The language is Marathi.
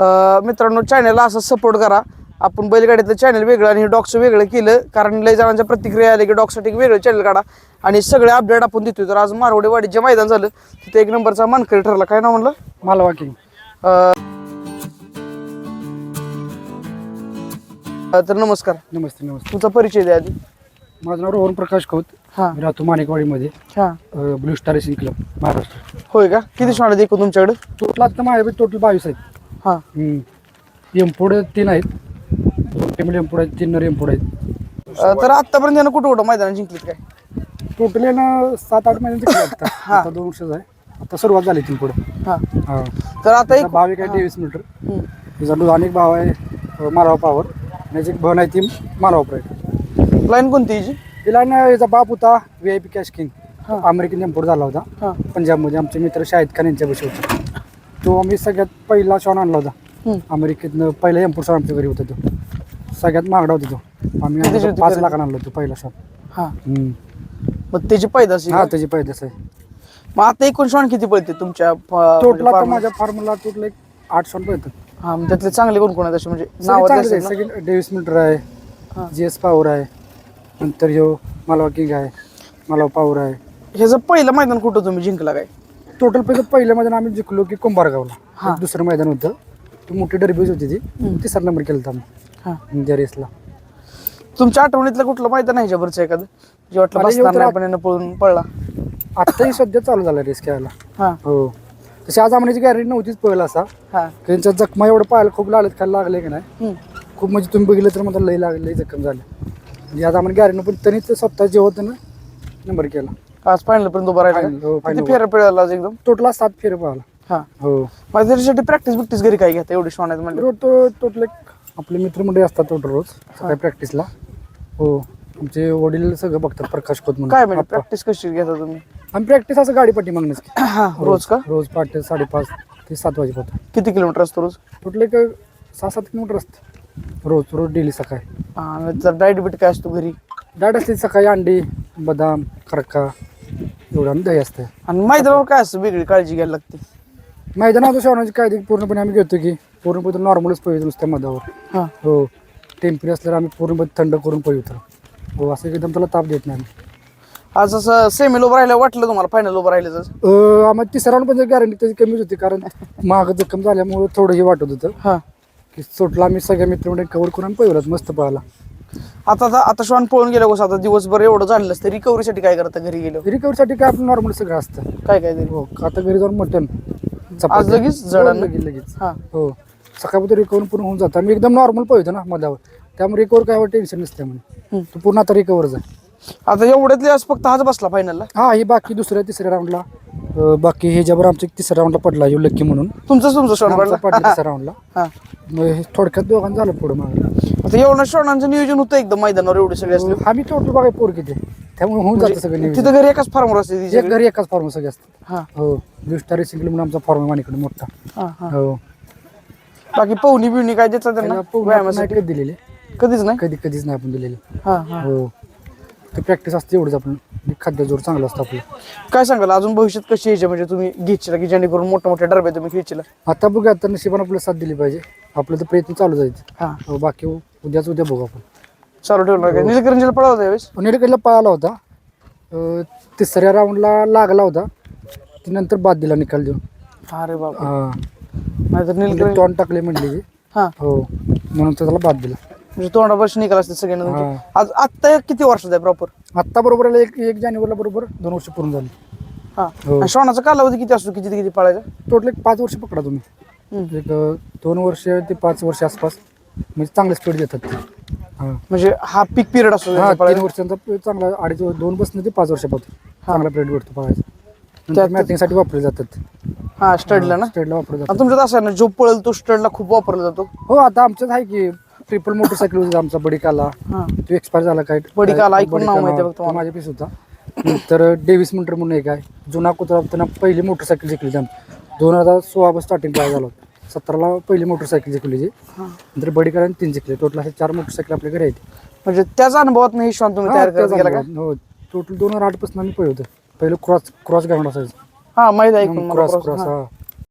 मित्रांनो चॅनलला असं सपोर्ट करा. आपण बैलगाडीतलं चॅनल वेगळं आणि हे डॉगचं वेगळं केलं कारण लय जणांच्या प्रतिक्रिया आल्या की एक वेगळं चॅनल काढा. आणि सगळे अपडेट आपण देतोय. तर आज मारवडे वाडीचे मैदान झालं. तिथे एक नंबरचा मानकरी ठरला. काय नाव म्हणलं? मालवा किंग अं, तर नमस्कार. नमस्ते नमस्ते. तुमचा परिचय द्या आधी. माझं नाव रोहन प्रकाश खोत. हां. मी राहतो माणिकवाडीमध्ये. हां. Blue star racing club Maharashtra. होय का? किती सोना देखू तुमच्याकडे? टोटल आता माझ्याकडे टोटल बावीस आहेत. हां. एमपोड तीन आहेत. दोन टेबल एमपोड आहेत तीन नर एमपोड आहेत. अं, तर आतापर्यंत यानं कुठं कुठं मैदान जिंकलीत काय? टोटल आहे ना सात आठ महिन्यांचे खेळ आता. आता दोन वर्षाचा आहे. आता सुरुवात झाली तीन पुढे. हां. हा. तर आता एक भाव एक आहे तेवीस मीटर. हम्म. तिचा अनेक भाव आहे अं, मालवा पावर आणि याची एक बहन आहे ती मालवा प्राईड लाईन कोणती हिची तिला ना याचा बाप होता V I P cash king हा. अमेरिकन एम्पोर्ट झाला होता. हां. पंजाबमध्ये आमचे मित्र शाहिद खान यांच्या बशी होते. तो आम्ही सगळ्यात पहिला शॉन आणला होता. अमेरिकेतनं पहिला एम्पोर्ट शॉन आमच्या घरी होता तो. सगळ्यात महागडा होता तो. आम्ही आणला होती पाच? लाखानं आणला होता पहिला शॉन. हां. मग त्याची पैदास हा त्याची पहिलेच आहे. मग आता एकूण शॉन किती पडते तुमच्या टोटल आता माझ्या फार्मला टोटल एक आठ शॉन पळतात. हा मग त्यातले चांगले कोण कोण आहेत असे? म्हणजे चांगलेच आहे. सगळे डेव्हिस मिल्टर आहे. जी एस पॉवर आहे नंतर ह्यो मालवा किंग आहे मालवा पॉवर आहे. ह्याचं पहिलं मैदान कुठं तुम्ही जिंकला काय? टोटल पहिलं पहिल्या मैदान आम्ही जिंकलो की हा. कुंभारगावला एक दुसरं मैदान होतं. ती मोठी डरबीज होती ती. तिसरा नंबर केला होता हा. आम्ही त्या रेसला तुमच्या आठवणीतलं कुठलं मैदान आहे ह्याच्यावरचं एखादं? जे वाटलं मला बसणार येऊ तर नाही पण यानं पळून पळला. आत्ताही सध्या चालू झाला रेस खेळायला. हा. हो. तशी आज आम्हाला गॅरंटी नव्हतीच पळला असा. हा. त्यांच्या जखमा एवढं पाहायला खूप लागलेत खायला लागले की नाही? हम्म. खूप म्हणजे तुम्ही बघितलं तर मला लई लागले लई जखम झाले. म्हणजे आज आम्हाला गॅरंटी पण त्यांनी ते स्वतः जे होतं ना नंबर केला. आज फायनल पर्यंत उभा राहिला हो, किती फेऱ्या पिळाला आज एकदम? टोटला सात फेरे पाहिला हा. हो. मग त्याच्यासाठी प्रॅक्टिस बिक्टिस घरी काय घेता एवढी शॉन आहेत म्हणजे टोटल एक आपले मित्रमंडळी असतात टोटल रोज सकाळी प्रॅक्टिसला हो. आमचे वडील सगळं बघतात प्रकाश खोत म्हणून. काय म्हणजे आप्पा. प्रॅक्टिस कशी घेता तुम्ही? आम्ही प्रॅक्टिस असं गाडी पाठी मागणंच की. हा रोज का? रोज पहाटे साडेपाच ते सात वाजेपर्यंत. किती किलोमीटर असतो रोज? टोटल एक सहा सात किलोमीटर असतं. रोज रोज डेली सकाळी. हा आणि डाएट बीट काय असतो घरी? डाट असते सकाळी अंडी बदाम खडका एवढं दही असतं. आणि मैदानावर काय असतं? वेगळी काळजी घ्यायला लागते. मैदानात शहराची कायदे पूर्णपणे आम्ही घेतो की पूर्णपणे नॉर्मलच पळतो नुसत्या मधावर हा. हो. टेम्परी असल्यावर आम्ही पूर्णपणे थंड करून पळतो हो असं एकदम त्याला ताप देत नाही आम्ही. आज असं सेमील उभं राहिलं वाटलं तुम्हाला? फायनल उभं राहिलं अं, आम्हाला तिसऱ्या पण गॅरंटी त्याची कमीच होती कारण महाग जखम झाल्यामुळे थोडं हे वाटत होतं. हा. की सोटला आम्ही सगळ्या मित्रांमध्ये कव्हर करून आम्ही पळवलात मस्त पळाला आता आता आता श्वान पळून गेलो कसं आता दिवसभर एवढं झालेलं असतं रिकव्हरीसाठी काय करता घरी गेलो रिकव्हरीसाठी काय आपलं नॉर्मल सगळं असतं. काय काय तरी? हो आता घरी जाऊन मटन आज लगेच जळालं? लगेच लगेच. हा. हो. सकाळपर्यंत रिकवर पूर्ण होऊन जातं. आम्ही एकदम नॉर्मल पळतो ना मधावर त्यामुळे रिकवर काय टेन्शन नसते म्हणे हम्म. तो पूर्ण आता रिकवर आहे आता एवढ्यातले आज फक्त हाच बसला फायनलला हा हे बाकी दुसऱ्या तिसऱ्या राऊंडला बाकी हे ज्यावर आमच्या तिसऱ्या राऊंडला पडला यो लक्की म्हणून. तुमचं श्वान आमचा पडला? पडला तिसऱ्या राऊंडला हा. मग हे थोडक्यात दोघांचं झालं पुढं मग. आता एवढं श्वानांचं नियोजन होतं एकदम मैदानावर एवढे सगळे असले. आम्ही टोटल बघा पोर किती. त्यामुळे होऊन जातं सगळं नियोजन. तिथं घरी एकाच फार्मवर असते तिच्या एक घरी एकाच फॉर्म सगळे असतात. हा. हो दुष्टा रेसिंग म्हणून आमचा फॉर्म मानिकडे मोठा. हा हा. हो. बाकी पवनी बिवणी काय देतात त्याला त्यांना पूर्ण आपण व्यायामासाठी नाही दिलेले. कधीच नाही? कधी कधीच नाही आपण दिलेले. हा हा. हो. ते प्रॅक्टिस असते एवढंच आपण खाद्य जोर चांगलं असतं आपलं. काय सांगाल? अजून भविष्यात कशी यायची? म्हणजे तुम्ही घेतला की जेणेकरून मोठ्या मोठ्या डरब्या तुम्ही खेचला आता बघूया आता नशिबानं आपल्याला साथ दिली पाहिजे. आपलं तर प्रयत्न चालू जायचं हा. हो, बाकी उद्याच उद्या बघू आपण. चालू ठेवणार काय निलकरंजीला पळावता यावेळेस? नेडकडला पळाला होता. अं, तिसऱ्या राऊंडला लागला होता. ती नंतर बाद दिला निकाल देऊन. अरे बाबा हा. नाहीतर म्हणजे निलकरंजी तोंड टाकले म्हणले की हा. हो. म्हणून तर त्याला बाद दिला. म्हणजे तोंडापाशी निकाल असते सगळ्यांना तुमचे. हा. आज आत्ता किती वर्षाचा आहे प्रॉपर आत्ता बरोबर आलं एक एक जानेवारीला बरोबर दोन वर्ष पूर्ण झाली. हा. हो. आणि श्वानाचा कालावधी किती असतो? किती ते किती पाळायचा? टोटल एक पाच वर्ष पकडा तुम्ही. हम्म. एक अं, दोन वर्ष ते पाच वर्ष आसपास म्हणजे चांगले स्पीड देतात ते. हा. म्हणजे हा पीक पिरियड असतो हा त्याचा तीन पळायचा. वर्षांचा चांगला अडीच दोन बसणं ते पाच वर्षापासून चांगला प्लेट भेटतो पळायचा. त्यात- नंतर मॅटिंगसाठी वापरले जातात हा स्टडला ना? स्टेडला वापरले जातात. आणि तुमच्यात असं आहे ना जो पळेल तो स्टडला खूप वापरला जातो? हो आता आमच्यात आहे की ट्रिपल मोटरसायकल होता आमचा बडिकाला. हा. तो एक्सपायर झाला काय? बडिकाला ऐकून नाव माहिती आहे बडिकाला, फक्त तो मला. माझ्या पीस होता. नंतर डेव्हिस मिंटर म्हणून एक आहे. जुना कुत्रा त्यांना पहिली मोटरसायकल जिंकली त्यांना. दोन हजार सोळा स्टार्टिंग काय झालं होतं. सतराला पहिली मोटरसायकल जिंकली जी. हा. नंतर बडिकाला तीन जिंकले. टोटल असे चार मोटरसायकल आपल्या घरी आहेत. म्हणजे त्याच अनुभवात नाही श्वान तुम्ही तयार करत गेला का? हो टोटल दोन हजार आठपासून आम्ही पळवतो पहिलं क्रॉस क्रॉस ग्राउंड असायचं. हा माहिती आहे ऐकून मला क्रॉस. क्रॉस हा. हा.